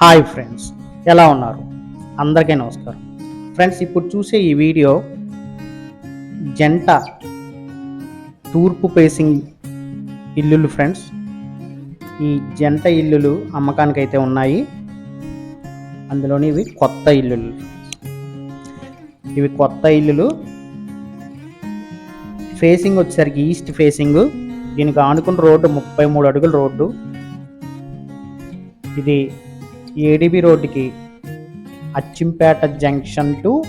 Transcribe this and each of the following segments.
Hi friends ఎలా ఉన్నారు? అందరికీ నమస్కారం. ఫ్రెండ్స్ ఇప్పుడు చూసే ఈ వీడియో జంట తూర్పు ఫేసింగ్ ఇల్లులు ఫ్రెండ్స్. ఈ జంట ఇల్లులు అమ్మకానికి అయితే ఉన్నాయి. అందులోని ఇవి కొత్త ఇల్లులు. ఇవి కొత్త ఇల్లులు. ఫేసింగ్ వచ్చేసరికి ఈస్ట్ ఫేసింగ్. దీనికి ఆనుకున్న రోడ్డు ముప్పై మూడు అడుగుల రోడ్డు. ఇది ఏడిబి రోడ్డుకి Achampeta junction to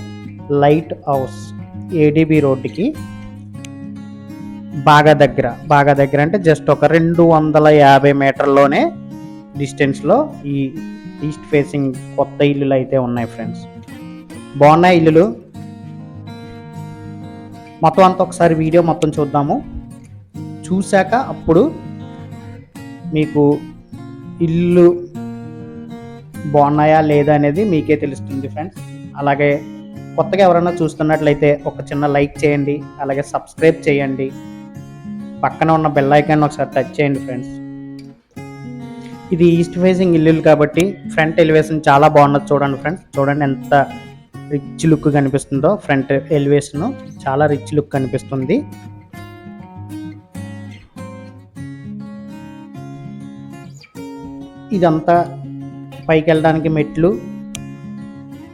lighthouse. ADB రోడ్డుకి బాగా దగ్గర. బాగా దగ్గర అంటే జస్ట్ ఒక రెండు వందల యాభై మీటర్లోనే డిస్టెన్స్లో ఈ ఈస్ట్ ఫేసింగ్ కొత్త ఇల్లులు అయితే ఉన్నాయి ఫ్రెండ్స్ బాగున్నాయి ఇల్లులు? మొత్తం అంతా ఒకసారి వీడియో మొత్తం చూద్దాము. చూశాక అప్పుడు మీకు ఇల్లు బాగున్నాయా లేదా అనేది మీకే తెలుస్తుంది ఫ్రెండ్స్. అలాగే కొత్తగా ఎవరైనా చూస్తున్నట్లయితే ఒక చిన్న లైక్ చేయండి అలాగే సబ్స్క్రైబ్ చేయండి. పక్కన ఉన్న బెల్ ఐకాన్ ఒకసారి టచ్ చేయండి ఫ్రెండ్స్. ఇది ఈస్ట్ ఫేసింగ్ ఇల్లులు కాబట్టి ఫ్రంట్ ఎలివేషన్ చాలా బాగున్నది చూడండి ఫ్రెండ్స్. చూడండి ఎంత రిచ్ లుక్ కనిపిస్తుందో ఫ్రంట్ ఎలివేషన్ చాలా రిచ్ లుక్ కనిపిస్తుంది. ఇదంతా పైకి వెళ్ళడానికి మెట్లు.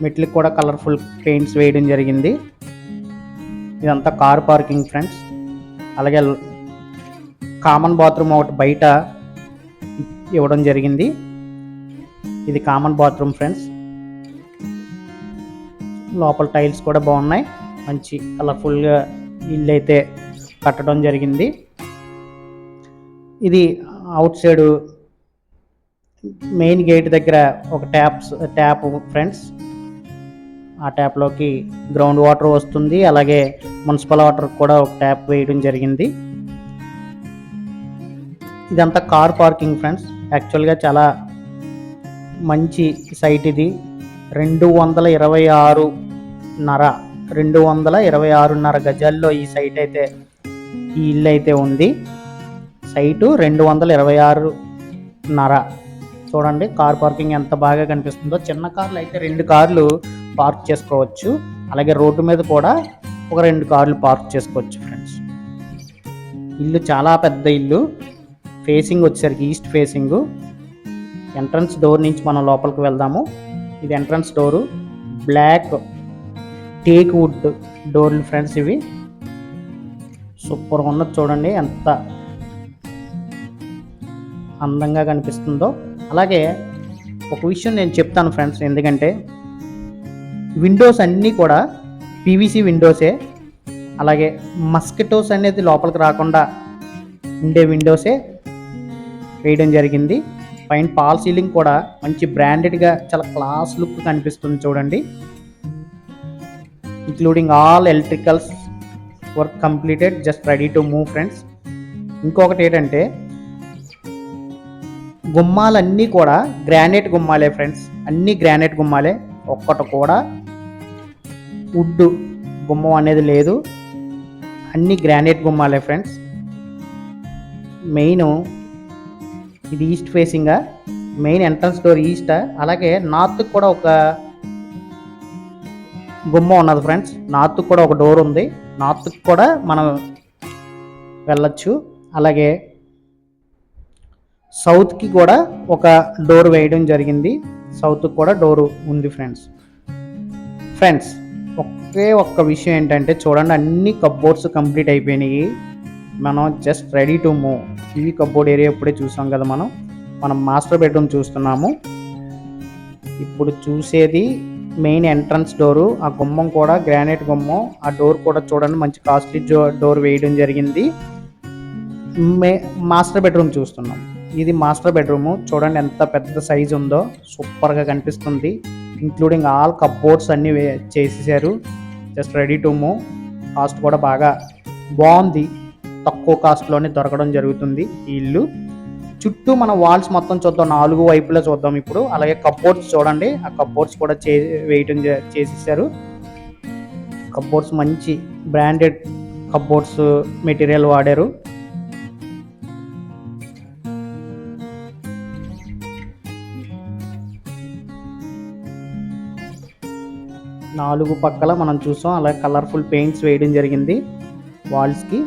మెట్లకు కూడా కలర్ఫుల్ పెయింట్స్ వేయడం జరిగింది. ఇదంతా కార్ పార్కింగ్ ఫ్రెండ్స్. అలాగే కామన్ బాత్రూమ్ ఒకటి బయట ఇవ్వడం జరిగింది. ఇది కామన్ బాత్రూమ్ ఫ్రెండ్స్. లోపల టైల్స్ కూడా బాగున్నాయి. మంచి కలర్ఫుల్గా ఇల్లు అయితే కట్టడం జరిగింది. ఇది అవుట్ సైడ్ మెయిన్ గేట్ దగ్గర ఒక ట్యాప్స్ ట్యాప్ ఫ్రెండ్స్. ఆ ట్యాప్లోకి గ్రౌండ్ వాటర్ వస్తుంది. అలాగే మున్సిపల్ వాటర్ కూడా ఒక ట్యాప్ వేయడం జరిగింది. ఇదంతా కార్ పార్కింగ్ ఫ్రెండ్స్. యాక్చువల్గా చాలా మంచి సైట్ ఇది. రెండు వందల ఇరవై ఆరు నర రెండు వందల ఇరవై ఆరున్నర గజాల్లో ఈ సైట్ అయితే ఈ ఇల్లు అయితే ఉంది. సైటు రెండు వందల ఇరవై ఆరు నర. చూడండి. కార్ పార్కింగ్ ఎంత బాగా కనిపిస్తుందో. చిన్న కార్లు అయితే రెండు కార్లు పార్క్ చేసుకోవచ్చు. అలాగే రోడ్డు మీద కూడా ఒక రెండు కార్లు పార్క్ చేసుకోవచ్చు ఫ్రెండ్స్. ఇల్లు చాలా పెద్ద ఇల్లు. ఫేసింగ్ వచ్చేసరికి ఈస్ట్ ఫేసింగ్. ఎంట్రన్స్ డోర్ నుంచి మనం లోపలికి వెళ్దాము. ఇది entrance door. Black teak wood డోర్లు ఫ్రెండ్స్ ఇవి. సూపర్గా ఉన్నది చూడండి. ఎంత అందంగా కనిపిస్తుందో. అలాగే ఒక విషయం నేను చెప్తాను ఫ్రెండ్స్ ఎందుకంటే విండోస్ అన్నీ కూడా పీవీసీ విండోసే. అలాగే మస్కిటోస్ అనేది లోపలికి రాకుండా ఉండే విండోసే వేయడం జరిగింది. పైన పాల్ సీలింగ్ కూడా మంచి బ్రాండెడ్గా చాలా క్లాస్ లుక్ కనిపిస్తుంది చూడండి. Including all electricals work completed just ready to move friends. ఇంకొకటి ఏంటంటే గుమ్మాలన్నీ కూడా గ్రానైట్ గుమ్మాలే ఫ్రెండ్స్. అన్నీ గ్రానైట్ గుమ్మాలే. ఒక్కటి కూడా వుడ్ గుమ్మం అనేది లేదు. అన్ని గ్రానైట్ గుమ్మాలే ఫ్రెండ్స్. మెయిన్ ఇది ఈస్ట్ ఫేసింగా మెయిన్ ఎంట్రన్స్ డోర్ ఈస్ట్ అలాగే నార్త్ కూడా ఒక గుమ్మం ఉన్నది ఫ్రెండ్స్. నార్త్ కూడా ఒక డోర్ ఉంది. నార్త్ కూడా మనం వెళ్ళచ్చు. అలాగే సౌత్కి కూడా ఒక డోర్ వేయడం జరిగింది. సౌత్కి కూడా డోర్ ఉంది ఫ్రెండ్స్. ఫ్రెండ్స్ ఒకే ఒక్క విషయం ఏంటంటే చూడండి అన్ని కబ్బోర్డ్స్ కంప్లీట్ అయిపోయినాయి. మనం just ready to move. TV cupboard area ఇప్పుడే చూసాం కదా మనం. మనం మాస్టర్ బెడ్రూమ్ చూస్తున్నాము. ఇప్పుడు చూసేది మెయిన్ ఎంట్రన్స్ డోరు. ఆ గుమ్మం కూడా గ్రానైట్ గుమ్మం. ఆ డోర్ కూడా చూడండి మంచి కాస్ట్లీ డోర్ వేయడం జరిగింది. మే మాస్టర్ బెడ్రూమ్ చూస్తున్నాం. ఇది మాస్టర్ బెడ్రూమ్ చూడండి ఎంత పెద్ద సైజ్ ఉందో. సూపర్గా కనిపిస్తుంది. ఇంక్లూడింగ్ ఆల్ కప్బోర్డ్స్ అన్నీ చేసేసారు. Just ready to move cost కూడా బాగా బాగుంది. తక్కువ కాస్ట్లోనే దొరకడం జరుగుతుంది ఈ ఇల్లు. చుట్టూ మన వాల్స్ మొత్తం చూద్దాం. నాలుగు వైపులా చూద్దాం ఇప్పుడు. అలాగే కప్బోర్డ్స్ చూడండి. ఆ కప్బోర్డ్స్ కూడా చే వేయటం చేసేసారు. కప్బోర్డ్స్ మంచి బ్రాండెడ్ కప్బోర్డ్స్ మెటీరియల్ వాడారు. నాలుగు పక్కల మనం చూసాం అలా కలర్ఫుల్ పెయింట్స్ వేయడం జరిగింది వాల్స్కి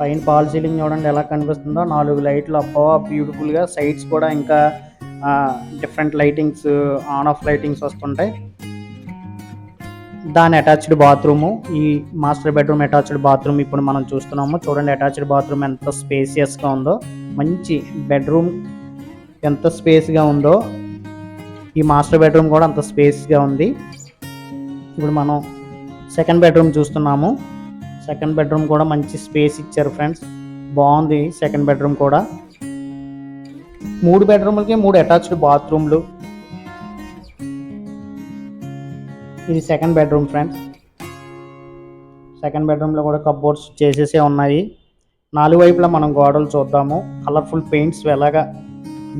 పైన ఫాల్ సీలింగ్ చూడండి ఎలా కనిపిస్తుందో నాలుగు లైట్లు అబ్బా బ్యూటిఫుల్గా సైడ్స్ కూడా ఇంకా different lightings on off lightings వస్తుంటాయి. దాని అటాచ్డ్ బాత్రూము ఈ మాస్టర్ బెడ్రూమ్ అటాచ్డ్ బాత్రూమ్ ఇప్పుడు మనం చూస్తున్నాము. చూడండి అటాచ్డ్ బాత్రూమ్ ఎంత స్పేసియస్గా ఉందో మంచి బెడ్రూమ్ ఎంత స్పేస్గా ఉందో. ఈ మాస్టర్ బెడ్రూమ్ కూడా అంత స్పేస్గా ఉంది. ఇప్పుడు మనం సెకండ్ బెడ్రూమ్ చూస్తున్నాము. సెకండ్ బెడ్రూమ్ కూడా మంచి స్పేస్ ఇచ్చారు ఫ్రెండ్స్ బాగుంది సెకండ్ బెడ్రూమ్ కూడా. మూడు బెడ్రూమ్లకి మూడు అటాచ్డ్ బాత్రూమ్లు ఇది సెకండ్ బెడ్రూమ్ ఫ్రెండ్స్ సెకండ్ బెడ్రూమ్లో కూడా కబోర్డ్స్ చేసేసే ఉన్నాయి. నాలుగు వైపులా మనం గోడలు చూద్దాము. కలర్ఫుల్ పెయింట్స్ ఎలాగా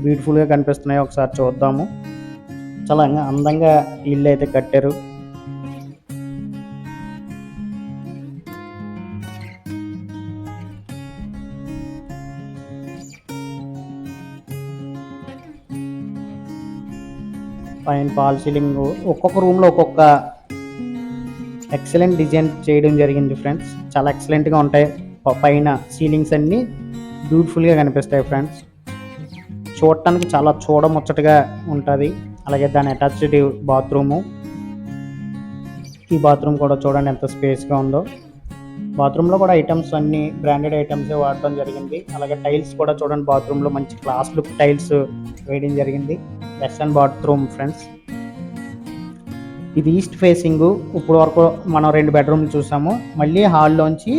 బ్యూటిఫుల్గా కనిపిస్తున్నాయో ఒకసారి చూద్దాము. చాలా అందంగా ఇల్లు అయితే కట్టారు. పైన పాల్ సీలింగ్ ఒక్కొక్క రూమ్లో ఒక్కొక్క ఎక్సలెంట్ డిజైన్ చేయడం జరిగింది ఫ్రెండ్స్. చాలా ఎక్సలెంట్గా ఉంటాయి. పైన సీలింగ్స్ అన్నీ బ్యూటిఫుల్గా కనిపిస్తాయి ఫ్రెండ్స్. చూడటానికి చాలా చూడముచ్చటగా ఉంటుంది. అలాగే దాని అటాచ్డ్ బాత్రూము ఈ బాత్రూమ్ కూడా చూడండి ఎంత స్పేస్గా ఉందో. బాత్రూంలో కూడా ఐటమ్స్ అన్ని బ్రాండెడ్ ఐటమ్స్ వాడటం జరిగింది. అలాగే టైల్స్ కూడా చూడండి బాత్రూంలో మంచి క్లాస్ లుక్ టైల్స్ వేయడం జరిగింది. వెస్టర్న్ బాత్రూమ్ ఫ్రెండ్స్ ఇది ఈస్ట్ ఫేసింగ్ ఇప్పుడు వరకు మనం రెండు బెడ్రూమ్లు చూసాము. మళ్ళీ హాల్లోంచి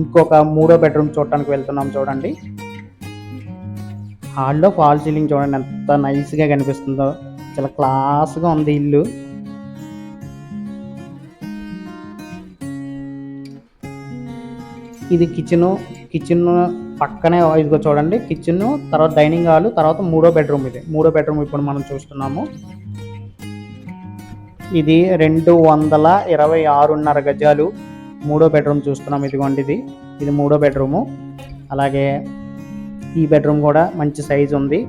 ఇంకొక మూడో బెడ్రూమ్ చూడటానికి వెళ్తున్నాం చూడండి. హాల్లో ఫాల్ సీలింగ్ చూడండి ఎంత నైస్గా కనిపిస్తుందో. చాలా క్లాస్గా ఉంది ఇల్లు. ఇది కిచెను కిచెన్ పక్కనే ఇదిగో చూడండి కిచెన్ తర్వాత డైనింగ్ హాల్ తర్వాత మూడో బెడ్రూమ్ ఇది. మూడో బెడ్రూమ్ ఇప్పుడు మనం చూస్తున్నాము. ఇది రెండు వందల ఇరవై ఆరున్నర గజాలు మూడో బెడ్రూమ్ చూస్తున్నాం. ఇదిగోండి ఇది. ఇది మూడో బెడ్రూము. అలాగే ఈ బెడ్రూమ్ కూడా మంచి సైజు ఉంది.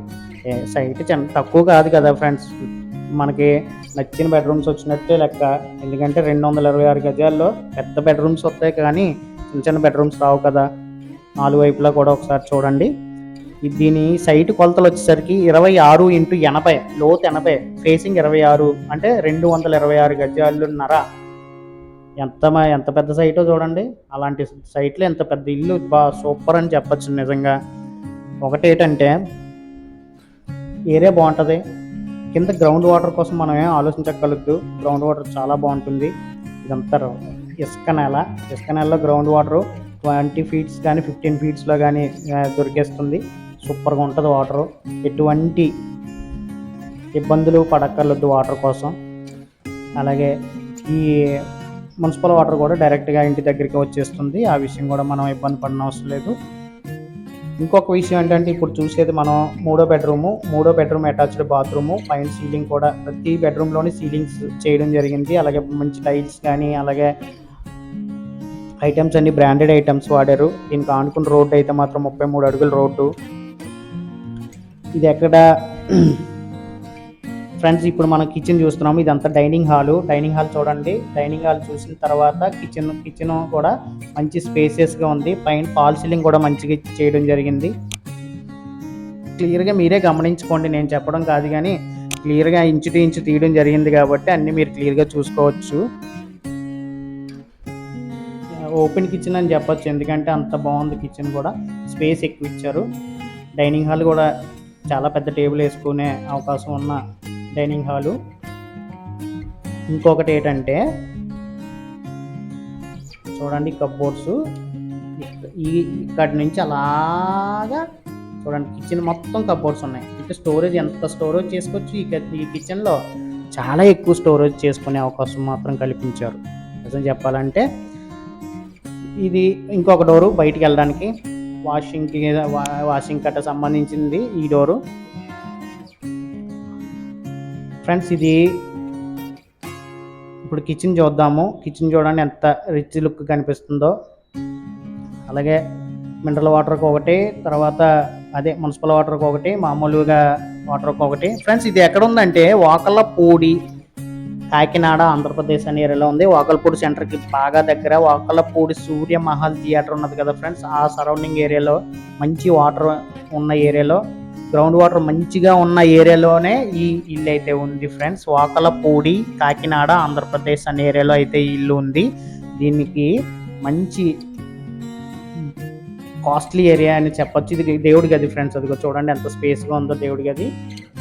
సైట్ చిన్న తక్కువ కాదు కదా ఫ్రెండ్స్ మనకి నచ్చిన బెడ్రూమ్స్ వచ్చినట్టే లెక్క. ఎందుకంటే రెండు వందల ఇరవై ఆరు గజాల్లో పెద్ద బెడ్రూమ్స్ వస్తాయి కానీ చిన్న చిన్న బెడ్రూమ్స్ రావు కదా. నాలుగు వైపులా కూడా ఒకసారి చూడండి. దీని సైట్ కొలతలు వచ్చేసరికి ఇరవై ఆరు ఇంటూ ఎనభై లోత్ ఎనభై ఫేసింగ్ ఇరవై ఆరు అంటే రెండు వందల ఇరవై ఆరు గజాలున్నర ఎంత ఎంత పెద్ద సైటో చూడండి. అలాంటి సైట్లో ఎంత పెద్ద ఇల్లు బా సూపర్ అని చెప్పచ్చు నిజంగా. ఒకటేటంటే ఏరియా బాగుంటుంది. కింద గ్రౌండ్ వాటర్ కోసం మనం ఏం ఆలోచించగలద్దు గ్రౌండ్ వాటర్ చాలా బాగుంటుంది. ఇదంతా ఇసుక నేల ఇసుక నేలలో గ్రౌండ్ వాటరు ట్వంటీ ఫీట్స్ కానీ ఫిఫ్టీన్ ఫీట్స్లో కానీ దొరికేస్తుంది. సూపర్గా ఉంటుంది వాటరు ఎటువంటి ఇబ్బందులు పడక్కర్లొద్దు వాటర్ కోసం. అలాగే ఈ మున్సిపల్ వాటర్ కూడా డైరెక్ట్గా ఇంటి దగ్గరికి వచ్చేస్తుంది. ఆ విషయం కూడా మనం ఇబ్బంది పడిన అవసరం లేదు. ఇంకొక విషయం ఏంటంటే ఇప్పుడు చూసేది మనం మూడో బెడ్రూము మూడో బెడ్రూమ్ అటాచ్డ్ బాత్రూము పైన సీలింగ్ కూడా ప్రతి బెడ్రూమ్లోని సీలింగ్స్ చేయడం జరిగింది. అలాగే మంచి టైల్స్ కానీ అలాగే ఐటమ్స్ అన్ని బ్రాండెడ్ ఐటమ్స్ వాడారు. దీనికి ఆనుకున్న రోడ్డు అయితే మాత్రం ముప్పై మూడు అడుగుల రోడ్డు. ఇది ఎక్కడ ఫ్రెండ్స్ ఇప్పుడు మనం కిచెన్ చూస్తున్నాము. ఇదంతా డైనింగ్ హాల్ డైనింగ్ హాల్ చూడండి. డైనింగ్ హాల్ చూసిన తర్వాత కిచెన్ కిచెన్ కూడా మంచి స్పేసియస్గా ఉంది. పైన ఫాల్ సీలింగ్ కూడా మంచిగా చేయడం జరిగింది. క్లియర్గా మీరే గమనించుకోండి. నేను చెప్పడం కాదు కానీ క్లియర్గా ఇంచు టు ఇంచు తీయడం జరిగింది కాబట్టి అన్నీ మీరు క్లియర్గా చూసుకోవచ్చు. ఓపెన్ కిచెన్ అని చెప్పొచ్చు. ఎందుకంటే అంత బాగుంది కిచెన్ కూడా. స్పేస్ ఎక్కువ ఇచ్చారు. డైనింగ్ హాల్ కూడా చాలా పెద్ద టేబుల్ వేసుకునే అవకాశం ఉన్న డైనింగ్ హాలు. ఇంకొకటి ఏంటంటే చూడండి కప్బోర్డ్స్. ఈ ఇక్కడి నుంచి అలాగా చూడండి కిచెన్ మొత్తం కప్బోర్డ్స్ ఉన్నాయి. అంటే స్టోరేజ్ ఎంత స్టోరేజ్ చేసుకోవచ్చు? ఈ ఈ కిచెన్లో చాలా ఎక్కువ స్టోరేజ్ చేసుకునే అవకాశం మాత్రం కల్పించారు. నిజం చెప్పాలంటే ఇది ఇంకొక డోరు బయటికి వెళ్ళడానికి. వాషింగ్కి వాషింగ్ కట్ట సంబంధించింది ఈ డోరు. ఫ్రెండ్స్ ఇది ఇప్పుడు కిచెన్ చూద్దాము. కిచెన్ చూడండి ఎంత రిచ్ లుక్ కనిపిస్తుందో. అలాగే మినరల్ వాటర్కి ఒకటి తర్వాత అదే మున్సిపల్ వాటర్కి ఒకటి మామూలుగా వాటర్కి ఒకటి. ఫ్రెండ్స్ ఇది ఎక్కడ ఉందంటే వాకల్లాపూడి కాకినాడ ఆంధ్రప్రదేశ్ అనే ఏరియాలో ఉంది. వాకల్పూడి సెంటర్కి బాగా దగ్గర వాకలపూడి సూర్య మహల్ థియేటర్ ఉన్నది కదా ఫ్రెండ్స్ ఆ సరౌండింగ్ ఏరియాలో మంచి వాటర్ ఉన్న ఏరియాలో గ్రౌండ్ వాటర్ మంచిగా ఉన్న ఏరియాలోనే ఈ ఇల్లు అయితే ఉంది ఫ్రెండ్స్. వాకలపూడి కాకినాడ ఆంధ్రప్రదేశ్ అనే ఏరియాలో అయితే ఈ ఇల్లు ఉంది. దీనికి మంచి కాస్ట్లీ ఏరియా అని చెప్పొచ్చు. ఇది దేవుడి గది ఫ్రెండ్స్. అదిగో చూడండి ఎంత స్పేస్గా ఉందో దేవుడి గది.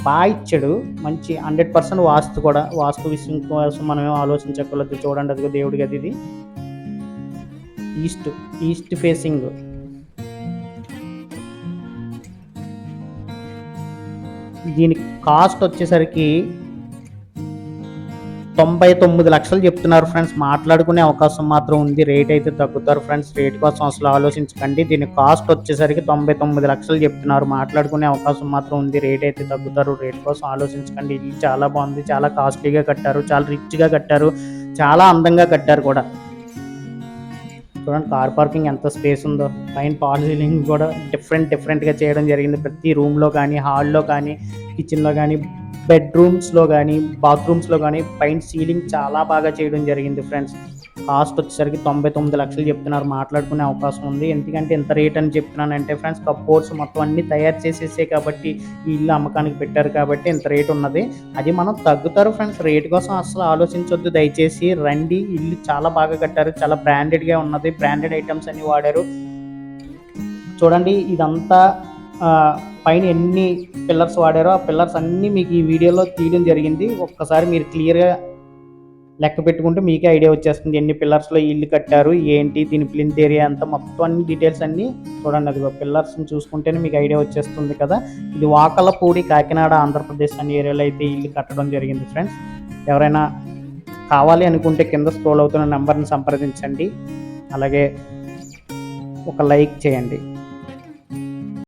బాగా ఇచ్చాడు. మంచి హండ్రెడ్ పర్సెంట్ వాస్తు కూడా వాస్తు విషయం కోసం మనం ఆలోచించకూడదు చూడండి అదిగో దేవుడి గది ఇది. East east facing. దీని కాస్ట్ వచ్చేసరికి తొంభై తొమ్మిది లక్షలు చెప్తున్నారు ఫ్రెండ్స్. మాట్లాడుకునే అవకాశం మాత్రం ఉంది. రేట్ అయితే తగ్గుతారు ఫ్రెండ్స్. రేట్ కోసం అసలు ఆలోచించకండి. దీని కాస్ట్ వచ్చేసరికి తొంభై తొమ్మిది లక్షలు చెప్తున్నారు. మాట్లాడుకునే అవకాశం మాత్రం ఉంది. రేట్ అయితే తగ్గుతారు. రేట్ కోసం ఆలోచించకండి. ఇది చాలా బాగుంది. చాలా కాస్ట్లీగా కట్టారు. చాలా రిచ్గా కట్టారు. చాలా అందంగా కట్టారు కూడా. చూడండి కార్ పార్కింగ్ ఎంత స్పేస్ ఉందో. పైన పాల్ సీలింగ్ కూడా డిఫరెంట్ డిఫరెంట్గా చేయడం జరిగింది. ప్రతి రూమ్లో కానీ హాల్లో కానీ కిచెన్లో కానీ బెడ్రూమ్స్లో కానీ బాత్రూమ్స్లో కానీ పైన సీలింగ్ చాలా బాగా చేయడం జరిగింది ఫ్రెండ్స్ కాస్ట్ వచ్చేసరికి తొంభై తొమ్మిది లక్షలు చెప్తున్నారు. మాట్లాడుకునే అవకాశం ఉంది. ఎందుకంటే ఎంత రేట్ అని చెప్తున్నానంటే ఫ్రెండ్స్ కప్బోర్డ్స్ మొత్తం అన్ని తయారు చేసేసే కాబట్టి ఈ ఇల్లు అమ్మకానికి పెట్టారు కాబట్టి ఇంత రేట్ ఉన్నది. అది మనం తగ్గుతారు ఫ్రెండ్స్ రేట్ కోసం అసలు ఆలోచించొద్దు. దయచేసి రండి. ఇల్లు చాలా బాగా కట్టారు. చాలా బ్రాండెడ్గా ఉన్నది. బ్రాండెడ్ ఐటమ్స్ అన్ని వాడారు. చూడండి ఇదంతా పైన ఎన్ని పిల్లర్స్ వాడారో ఆ పిల్లర్స్ అన్నీ మీకు ఈ వీడియోలో తీయడం జరిగింది. ఒక్కసారి మీరు క్లియర్గా లెక్క పెట్టుకుంటే మీకే ఐడియా వచ్చేస్తుంది ఎన్ని పిల్లర్స్లో ఇల్లు కట్టారు ఏంటి దీని ప్లింత్ ఏరియా అంతా మొత్తం అన్ని డీటెయిల్స్ అన్నీ చూడండి. అది పిల్లర్స్ని చూసుకుంటేనే మీకు ఐడియా వచ్చేస్తుంది కదా. ఇది వాకలపూడి కాకినాడ ఆంధ్రప్రదేశ్ అనే ఏరియాలో అయితే ఇల్లు కట్టడం జరిగింది ఫ్రెండ్స్. ఎవరైనా కావాలి అనుకుంటే కింద స్క్రోల్ అవుతున్న నెంబర్ని సంప్రదించండి. అలాగే ఒక లైక్ చేయండి.